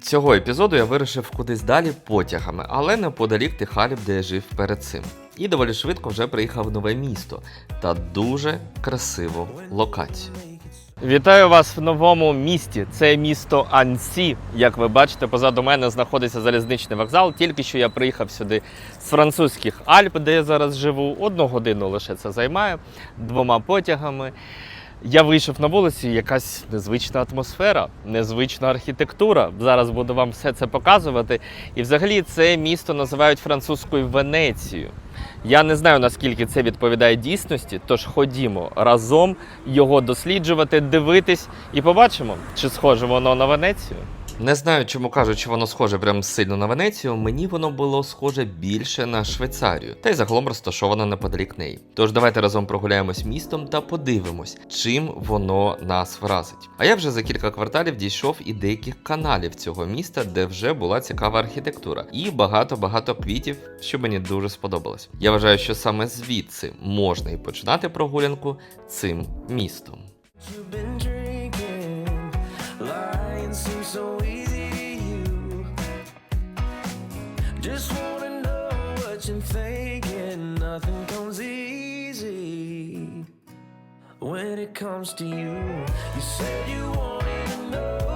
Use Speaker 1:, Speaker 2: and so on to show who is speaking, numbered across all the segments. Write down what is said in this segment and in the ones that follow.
Speaker 1: Цього епізоду я вирішив кудись далі потягами, але неподалік тих халіб, де я жив перед цим. І доволі швидко вже приїхав в нове місто та дуже красиву локацію. Вітаю вас в новому місті. Це місто Ансі. Як ви бачите, позаду мене знаходиться залізничний вокзал. Тільки що я приїхав сюди з французьких Альп, де я зараз живу. Одну годину лише це займає двома потягами. Я вийшов на вулицю, якась незвична атмосфера, незвична архітектура. Зараз буду вам все це показувати. І взагалі це місто називають французькою Венецією. Я не знаю наскільки це відповідає дійсності, тож ходімо разом його досліджувати, дивитись і побачимо, чи схоже воно на Венецію. Не знаю, чому кажуть, що воно схоже прям сильно на Венецію. Мені воно було схоже більше на Швейцарію, та й загалом розташовано неподалік неї. Тож давайте разом прогуляємось містом та подивимось, чим воно нас вразить. А я вже за кілька кварталів дійшов і деяких каналів цього міста, де вже була цікава архітектура, і багато-багато квітів, що мені дуже сподобалось. Я вважаю, що саме звідси можна і починати прогулянку цим містом.
Speaker 2: Just wanna know what you're thinking. Nothing comes easy when it comes to you. You said you wanted to know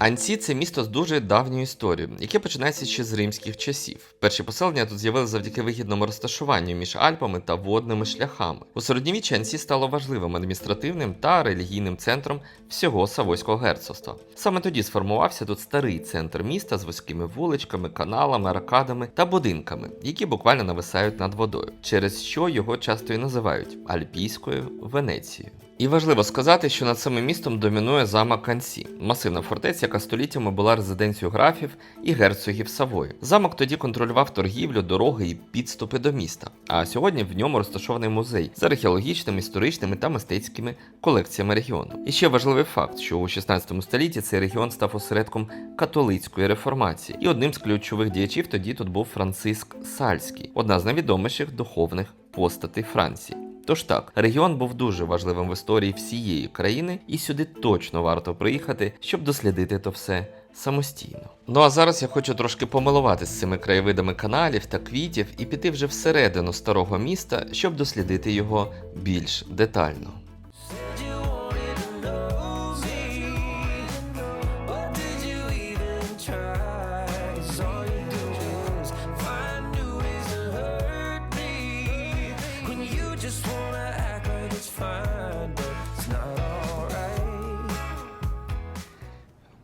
Speaker 1: Ансі це місто з дуже давньою історією, яке починається ще з римських часів. Перші поселення тут з'явилися завдяки вигідному розташуванню між Альпами та водними шляхами. У середньовіччі Ансі стало важливим адміністративним та релігійним центром всього Савойського герцогства. Саме тоді сформувався тут старий центр міста з вузькими вуличками, каналами, аркадами та будинками, які буквально нависають над водою, через що його часто і називають Альпійською Венецією. І важливо сказати, що над самим містом домінує замок Кансі, масивна фортеця, яка століттями була резиденцією графів і герцогів Савої. Замок тоді контролював торгівлю, дороги і підступи до міста. А сьогодні в ньому розташований музей з археологічними, історичними та мистецькими колекціями регіону. І ще важливий факт, що у 16 столітті цей регіон став осередком католицької реформації, і одним з ключових діячів тоді тут був Франциск Сальський, одна з найвідоміших духовних постатей Франції. Тож так, регіон був дуже важливим в історії всієї країни, і сюди точно варто приїхати, щоб дослідити то все самостійно. Ну а зараз я хочу трошки помилуватися цими краєвидами каналів та квітів і піти вже всередину старого міста, щоб дослідити його більш детально.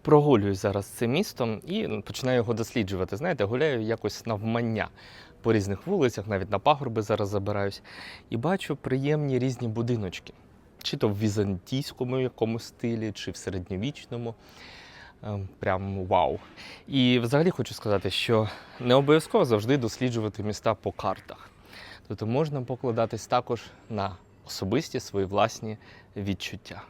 Speaker 1: Прогулююсь зараз цим містом і ну, починаю його досліджувати. Знаєте, гуляю якось навмання по різних вулицях, навіть на пагорби зараз забираюсь, і бачу приємні різні будиночки. Чи то в візантійському якомусь стилі, чи в середньовічному. Ем, Прям вау. І взагалі хочу сказати, що не обов'язково завжди досліджувати міста по картах. Тобто можна покладатись також на особисті свої власні відчуття.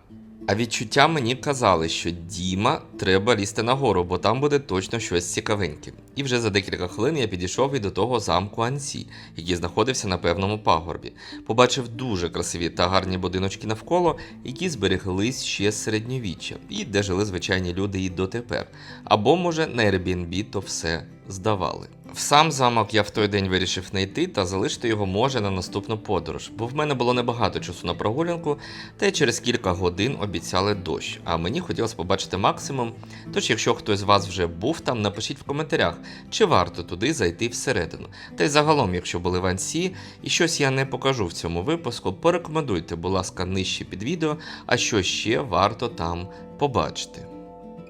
Speaker 1: А відчуття мені казали, що Діма треба лізти нагору, бо там буде точно щось цікавеньке. І вже за декілька хвилин я підійшов і до того замку Ансі, який знаходився на певному пагорбі. Побачив дуже красиві та гарні будиночки навколо, які збереглись ще з середньовіччя, і де жили звичайні люди і дотепер. Або, може, на Airbnb то все здавали. В сам замок я в той день вирішив не йти та залишити його може на наступну подорож, бо в мене було небагато часу на прогулянку, та й через кілька годин обіцяли дощ. А мені хотілося побачити максимум. Тож, якщо хтось з вас вже був там, напишіть в коментарях, чи варто туди зайти всередину. Та й загалом, якщо були в Ансі і щось я не покажу в цьому випуску, порекомендуйте, будь ласка, нижче під відео, а що ще варто там побачити.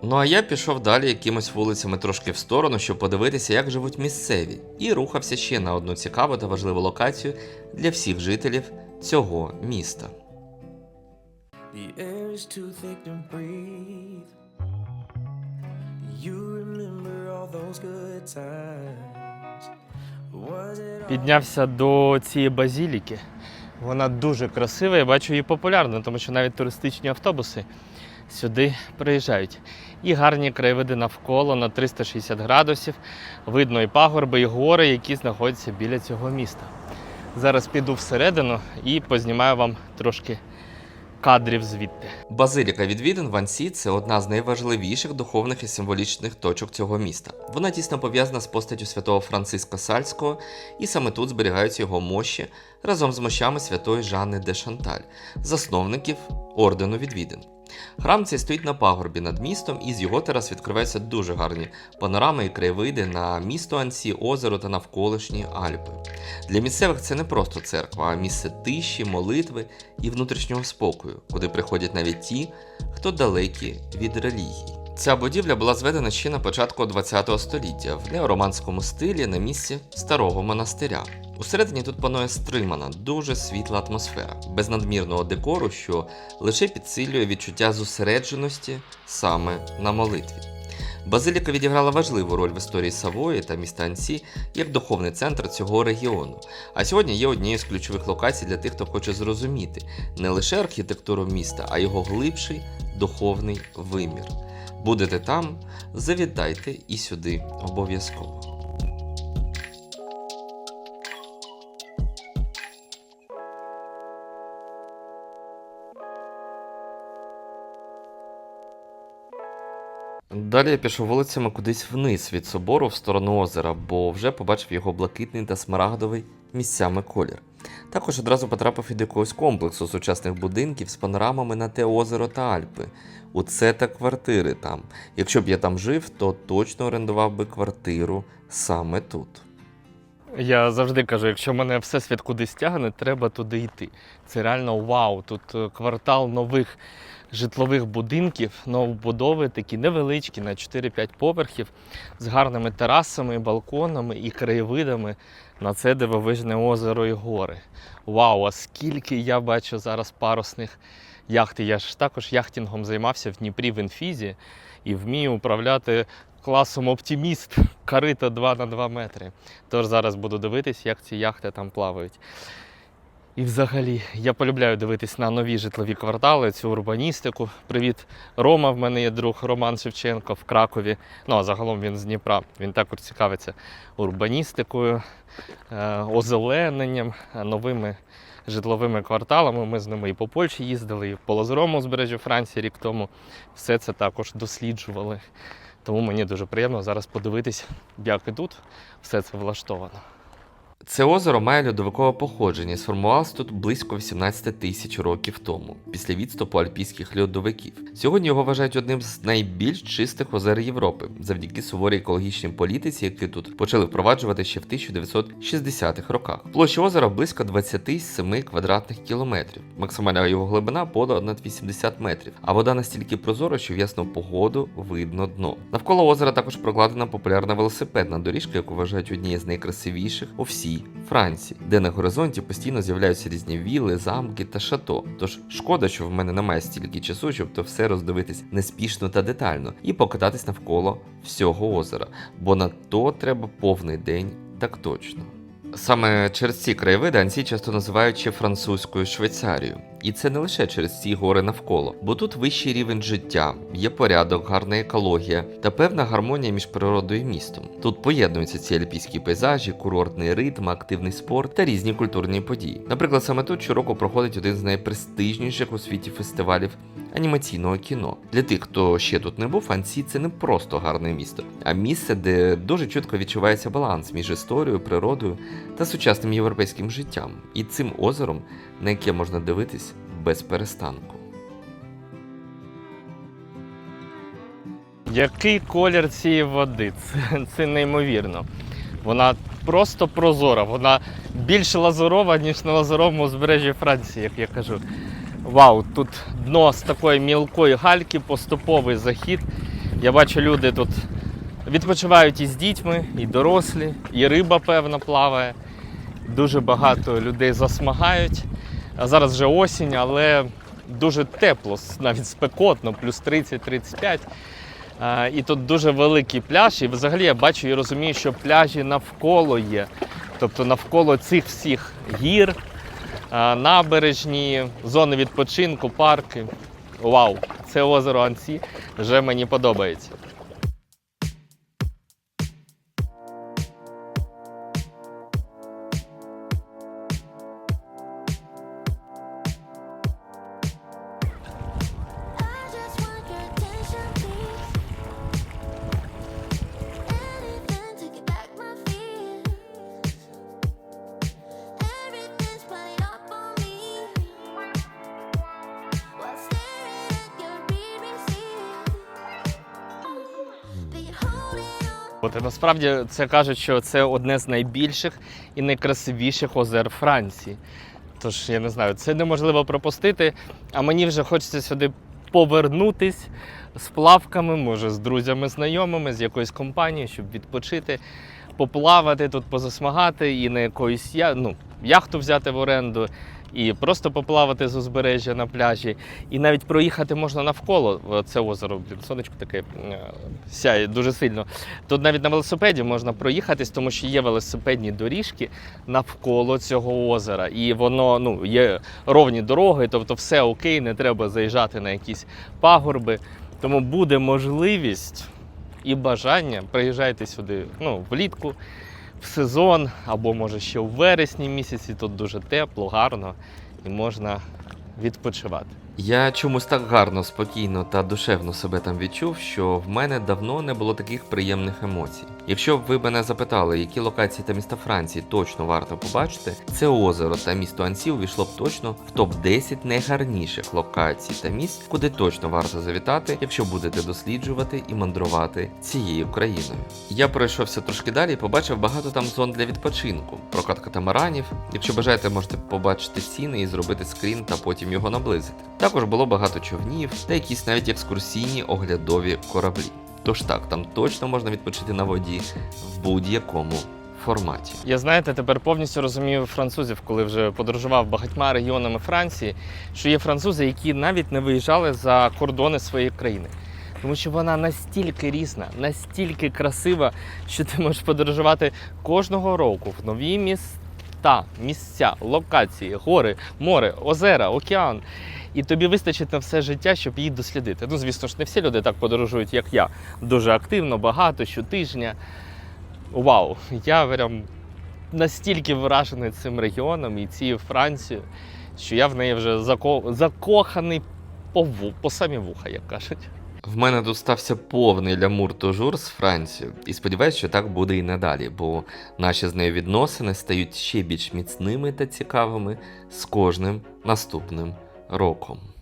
Speaker 1: Ну а я пішов далі якимось вулицями трошки в сторону, щоб подивитися, як живуть місцеві, і рухався ще на одну цікаву та важливу локацію для всіх жителів цього міста.
Speaker 2: The air is too thick to breathe. You remember all those good times. Was it all
Speaker 1: Піднявся до цієї базіліки. Вона дуже красива, я бачу її популярною, тому що навіть туристичні автобуси сюди приїжджають. І гарні краєвиди навколо на 360 градусів. Видно і пагорби, і гори, які знаходяться біля цього міста. Зараз піду всередину і познімаю вам трошки
Speaker 3: кадрів звідти.
Speaker 1: Базиліка відвідин в Ансі це одна з найважливіших духовних і символічних точок цього міста. Вона тісно пов'язана з постаттю святого Франциска Сальського, і саме тут зберігаються його мощі разом з мощами святої Жанни де Шанталь, засновників ордену відвідин. Храм цей стоїть на пагорбі над містом, і з його терас відкриваються дуже гарні панорами і краєвиди на місто Ансі, озеро та навколишні Альпи. Для місцевих це не просто церква, а місце тиші, молитви і внутрішнього спокою, куди приходять навіть ті, хто далекі від релігії. Ця будівля була зведена ще на початку ХХ століття в неороманському стилі на місці старого монастиря. Усередині тут панує стримана, дуже світла атмосфера, без надмірного декору, що лише підсилює відчуття зосередженості саме на молитві. Базиліка відіграла важливу роль в історії Савої та міста Ансі як духовний центр цього регіону. А сьогодні є однією з ключових локацій для тих, хто хоче зрозуміти не лише архітектуру міста, а його глибший духовний вимір. Будете там, завітайте і сюди обов'язково. Далі я пішов вулицями кудись вниз від собору в сторону озера, бо вже побачив його блакитний та смарагдовий місцями колір. Також одразу потрапив до якогось комплексу сучасних будинків з панорамами на те озеро та Альпи. У це та квартири там. Якщо б я там жив, то точно орендував би квартиру саме тут.
Speaker 3: Я завжди кажу, якщо мене всесвіт кудись тягне, треба туди йти. Це реально вау. Тут е, квартал нових житлових будинків, новобудови, такі невеличкі, на 4-5 поверхів, з гарними терасами, балконами і краєвидами на це дивовижне озеро і гори. Вау, а скільки я бачу зараз парусних яхт. Я ж також яхтінгом займався в Дніпрі в інфізі і вмію управляти класом оптиміст карита 2 на 2 метри. Тож зараз буду дивитись, як ці яхти там плавають. І взагалі, я полюбляю дивитись на нові житлові квартали, цю урбаністику. Привіт, Рома. В мене є друг Роман Шевченко в Кракові. Ну а загалом він з Дніпра. Він також цікавиться урбаністикою, е, озелененням, новими житловими кварталами. Ми з ними і по Польщі їздили, і по Лазурому узбережжю Франції рік тому. Все це також досліджували. Тому мені дуже приємно зараз подивитись, як і тут все це влаштовано.
Speaker 1: Це озеро має льодовикове походження і сформувалося тут близько 18 тисяч років тому, після відступу альпійських льодовиків. Сьогодні його вважають одним з найбільш чистих озер Європи, завдяки суворій екологічній політиці, які тут почали впроваджувати ще в 1960-х роках. Площа озера близько 27 квадратних кілометрів. Максимальна його глибина понад 80 метрів, а вода настільки прозора, що в ясну погоду видно дно. Навколо озера також прокладена популярна велосипедна доріжка, яку вважають однією з найкрасивіших у всій Франції, де на горизонті постійно з'являються різні віли, замки та шато. Тож шкода, що в мене немає стільки часу, щоб то все роздивитись неспішно та детально і покататись навколо всього озера, бо на то треба повний день, так точно. Саме через ці краєвиди Ансі часто називають ще французькою Швейцарією. І це не лише через ці гори навколо, бо тут вищий рівень життя, є порядок, гарна екологія та певна гармонія між природою і містом. Тут поєднуються ці альпійські пейзажі, курортний ритм, активний спорт та різні культурні події. Наприклад, саме тут щороку проходить один з найпрестижніших у світі фестивалів анімаційного кіно. Для тих, хто ще тут не був, Ансі це не просто гарне місто, а місце, де дуже чітко відчувається баланс між історією, природою та сучасним європейським життям, і цим озером, на яке можна дивитись без перестанку.
Speaker 3: Який колір цієї води? Це, це неймовірно. Вона просто прозора, вона більш лазурова, ніж на лазуровому узбережжі Франції, як я кажу. Вау, тут дно з такої мілкої гальки, поступовий захід. Я бачу, люди тут відпочивають і з дітьми, і дорослі, і риба, певно, плаває. Дуже багато людей засмагають. Зараз вже осінь, але дуже тепло, навіть спекотно, плюс 30-35. І тут дуже великий пляж. І взагалі я бачу і розумію, що пляжі навколо є. Тобто навколо цих всіх гір, набережні, зони відпочинку, парки. Вау! Це озеро Ансі вже мені подобається. Бути. Насправді це кажуть, що це одне з найбільших і найкрасивіших озер Франції. Тож я не знаю, це неможливо пропустити. А мені вже хочеться сюди повернутись з плавками, може, з друзями, знайомими, з якоюсь компанією, щоб відпочити, поплавати тут, позасмагати і на якоюсь я... ну, яхту взяти в оренду. І просто поплавати з узбережжя на пляжі, і навіть проїхати можна навколо це озеро. Блін, сонечко таке е, сяє дуже сильно. Тут навіть на велосипеді можна проїхатись, тому що є велосипедні доріжки навколо цього озера. І воно ну, є ровні дороги, тобто все окей, не треба заїжджати на якісь пагорби. Тому буде можливість і бажання. Приїжджайте сюди ну, влітку, сезон, або може ще у вересні місяці. Тут дуже тепло, гарно і можна відпочивати.
Speaker 1: Я чомусь так гарно, спокійно та душевно себе там відчув, що в мене давно не було таких приємних емоцій. Якщо б ви мене запитали, які локації та міста Франції точно варто побачити, це озеро та місто Ансі увійшло б точно в топ 10 найгарніших локацій та місць, куди точно варто завітати, якщо будете досліджувати і мандрувати цією країною. Я пройшовся трошки далі і побачив багато там зон для відпочинку, прокат катамаранів. Якщо бажаєте, можете побачити ціни і зробити скрін та потім його наблизити. Також було багато човнів та якісь навіть екскурсійні оглядові кораблі. Тож так, там точно можна відпочити на воді в будь-якому форматі.
Speaker 3: Я знаєте, тепер повністю розумію французів, коли вже подорожував багатьма регіонами Франції, що є французи, які навіть не виїжджали за кордони своєї країни. Тому що вона настільки різна, настільки красива, що ти можеш подорожувати кожного року в нові міста, місця, локації, гори, море, озера, океан. І тобі вистачить на все життя, щоб її дослідити. Ну, звісно ж, не всі люди так подорожують, як я. Дуже активно, багато, щотижня. Вау! Я прям настільки вражений цим регіоном і цією Францією, що я в неї вже зако... закоханий по, ву... по самі вуха, як кажуть.
Speaker 1: В мене тут стався повний лямур тужур з Францією, і сподіваюся, що так буде і надалі, бо наші з нею відносини стають ще більш міцними та цікавими з кожним наступним роком.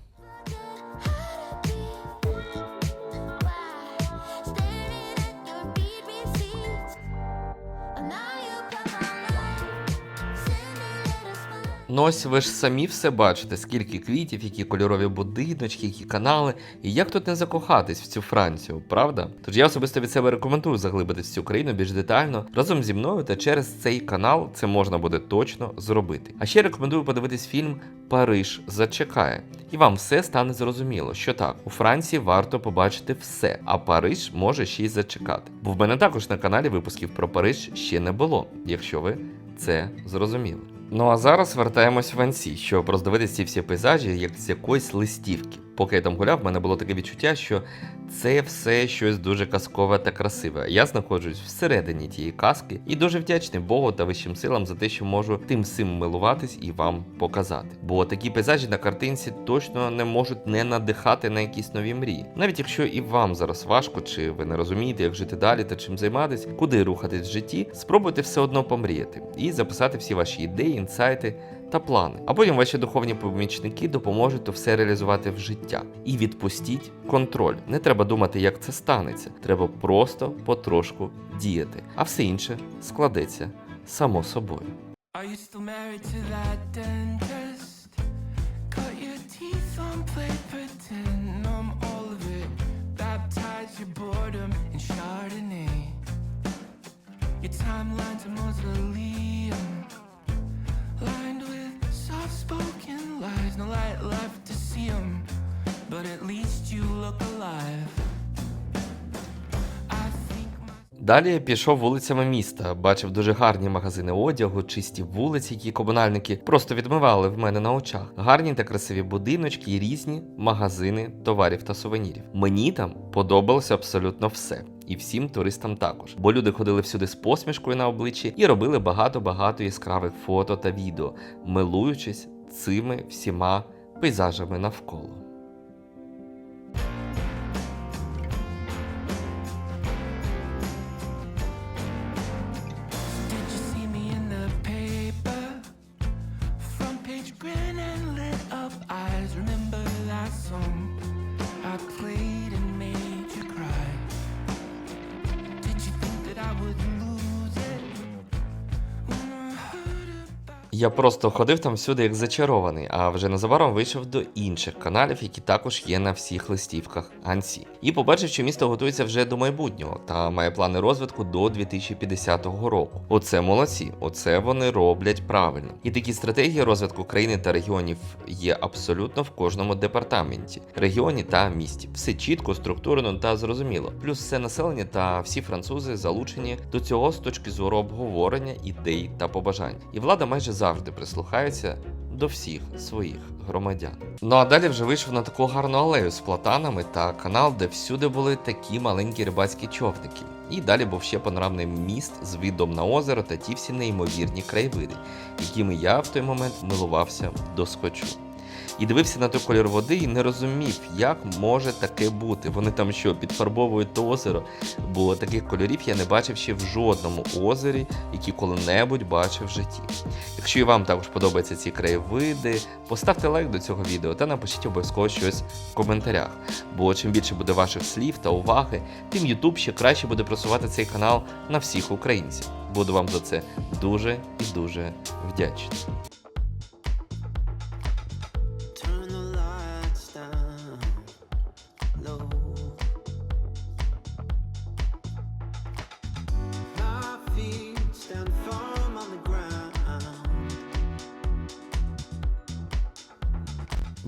Speaker 1: Ну ось ви ж самі все бачите, скільки квітів, які кольорові будиночки, які канали, і як тут не закохатись в цю Францію, правда? Тож я особисто від себе рекомендую заглибитись в цю країну більш детально разом зі мною та через цей канал це можна буде точно зробити. А ще рекомендую подивитись фільм Париж зачекає, і вам все стане зрозуміло, що так, у Франції варто побачити все, а Париж може ще й зачекати. Бо в мене також на каналі випусків про Париж ще не було, якщо ви це зрозуміли. Ну а зараз вертаємось в Ансі, щоб роздивитися ці всі пейзажі, як з якоїсь листівки. Поки я там гуляв, в мене було таке відчуття, що це все щось дуже казкове та красиве. Я знаходжусь всередині тієї казки і дуже вдячний Богу та вищим силам за те, що можу тим всім милуватись і вам показати. Бо такі пейзажі на картинці точно не можуть не надихати на якісь нові мрії. Навіть якщо і вам зараз важко, чи ви не розумієте, як жити далі та чим займатись, куди рухатись в житті, спробуйте все одно помріяти і записати всі ваші ідеї, інсайти та плани. А потім ваші духовні помічники допоможуть то все реалізувати в життя. І відпустіть контроль. Не треба думати, як це станеться. Треба просто потрошку діяти. А все інше складеться само собою.
Speaker 2: Are you still married to that dentist? Cut your teeth on paper tin, numb all of it. Baptize your boredom in Chardonnay. Your timeline to mausoleum,
Speaker 1: Далі я пішов вулицями міста, бачив дуже гарні магазини одягу, чисті вулиці, які комунальники просто відмивали в мене на очах. Гарні та красиві будиночки різні магазини товарів та сувенірів. Мені там подобалося абсолютно все. І всім туристам також, бо люди ходили всюди з посмішкою на обличчі і робили багато-багато яскравих фото та відео, милуючись цими всіма пейзажами навколо. Я просто ходив там всюди як зачарований, а вже незабаром вийшов до інших каналів, які також є на всіх листівках Ансі. І побачив, що місто готується вже до майбутнього та має плани розвитку до 2050 року. Оце молодці, оце вони роблять правильно. І такі стратегії розвитку країни та регіонів є абсолютно в кожному департаменті, регіоні та місті. Все чітко, структурно та зрозуміло. Плюс все населення та всі французи залучені до цього з точки зору обговорення ідей та побажань. І влада майже завжди прислухається до всіх своїх громадян. Ну а далі вже вийшов на таку гарну алею з платанами та канал, де всюди були такі маленькі рибацькі човники. І далі був ще панорамний міст з видом на озеро та ті всі неймовірні краєвиди, якими я в той момент милувався до схочу. І дивився на той колір води і не розумів, як може таке бути. Вони там що, підфарбовують озеро, бо таких кольорів я не бачив ще в жодному озері, які коли-небудь бачив в житті. Якщо і вам також подобаються ці краєвиди, поставте лайк до цього відео та напишіть обов'язково щось в коментарях. Бо чим більше буде ваших слів та уваги, тим YouTube ще краще буде просувати цей канал на всіх українців. Буду вам за це дуже і дуже вдячний.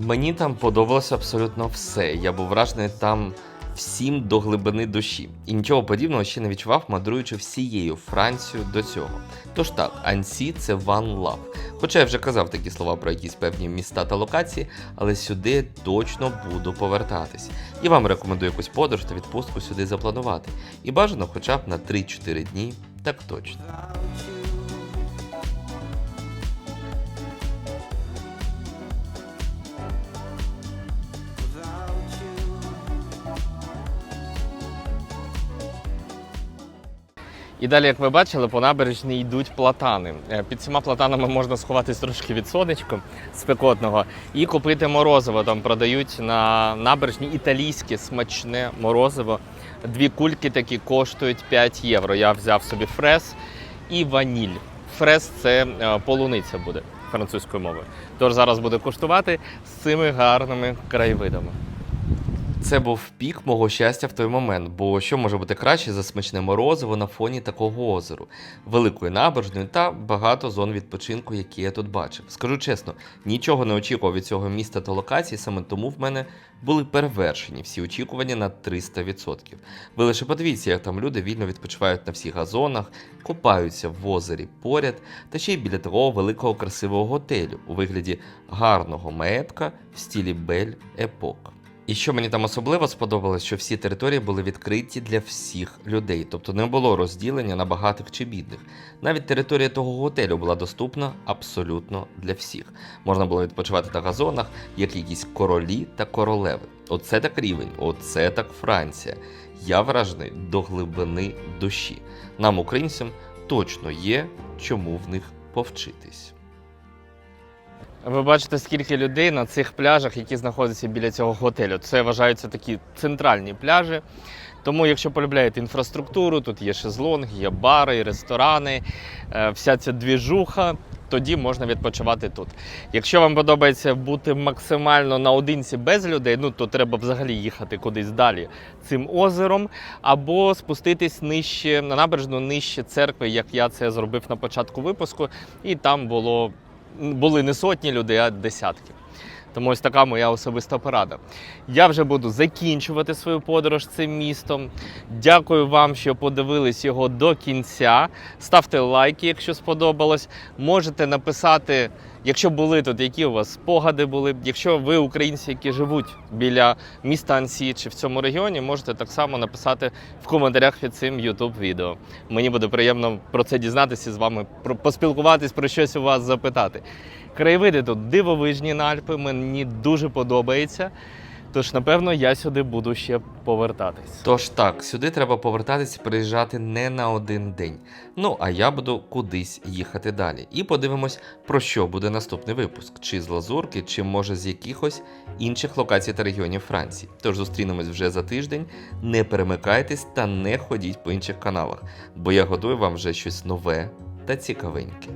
Speaker 1: Мені там подобалося абсолютно все. Я був вражений там всім до глибини душі. І нічого подібного ще не відчував, мандруючи всією Францією до цього. Тож так, Ансі це One Love. Хоча я вже казав такі слова про якісь певні міста та локації, але сюди точно буду повертатись. І вам рекомендую якусь подорож та відпустку сюди запланувати. І бажано хоча б на 3-4 дні, так точно.
Speaker 3: І далі, як ви бачили, по набережні йдуть платани. Е, Під цими платанами можна сховатись трошки від сонечка спекотного і купити морозиво. Там продають на набережні італійське смачне морозиво. Дві кульки такі коштують 5 євро. Я взяв собі фрес і ваніль. Фрес це е, полуниця буде французькою мовою. Тож зараз буде куштувати з цими гарними краєвидами.
Speaker 1: Це був пік мого щастя в той момент, бо що може бути краще за смачне морозиво на фоні такого озеру, великої набережної та багато зон відпочинку, які я тут бачив. Скажу чесно, нічого не очікував від цього міста та локації, саме тому в мене були перевершені всі очікування на 300%. Ви лише подивіться, як там люди вільно відпочивають на всіх газонах, купаються в озері поряд, та ще й біля такого великого красивого готелю у вигляді гарного маєтка в стілі Бель Епок. І що мені там особливо сподобалось, що всі території були відкриті для всіх людей, тобто не було розділення на багатих чи бідних. Навіть територія того готелю була доступна абсолютно для всіх. Можна було відпочивати на газонах, як якісь королі та королеви. Оце так рівень, оце так Франція. Я вражений до глибини душі. Нам, українцям, точно є чому в них повчитись.
Speaker 3: Ви бачите, скільки людей на цих пляжах, які знаходяться біля цього готелю. Це вважаються такі центральні пляжі. Тому, якщо полюбляєте інфраструктуру, тут є шезлонги, є бари, ресторани, е, вся ця двіжуха, тоді можна відпочивати тут. Якщо вам подобається бути максимально наодинці без людей, ну то треба взагалі їхати кудись далі цим озером, або спуститись нижче на набережну нижче церкви, як я це зробив на початку випуску, і там було були не сотні людей, а десятки. Тому ось така моя особиста порада. Я вже буду закінчувати свою подорож цим містом. Дякую вам, що подивились його до кінця. Ставте лайки, якщо сподобалось. Можете написати, якщо були тут, які у вас спогади були. Якщо ви українці, які живуть біля міста Ансі чи в цьому регіоні, можете так само написати в коментарях під цим YouTube відео. Мені буде приємно про це дізнатися з вами, про поспілкуватись, про щось у вас запитати. Краєвиди тут дивовижні на Альпи, мені дуже подобається. Тож, напевно, я сюди буду ще повертатись.
Speaker 1: Тож так, сюди треба повертатись приїжджати не на один день. Ну а я буду кудись їхати далі. І подивимось, про що буде наступний випуск: чи з Лазурки, чи може з якихось інших локацій та регіонів Франції. Тож зустрінемось вже за тиждень. Не перемикайтесь та не ходіть по інших каналах, бо я готую вам вже щось нове та цікавеньке.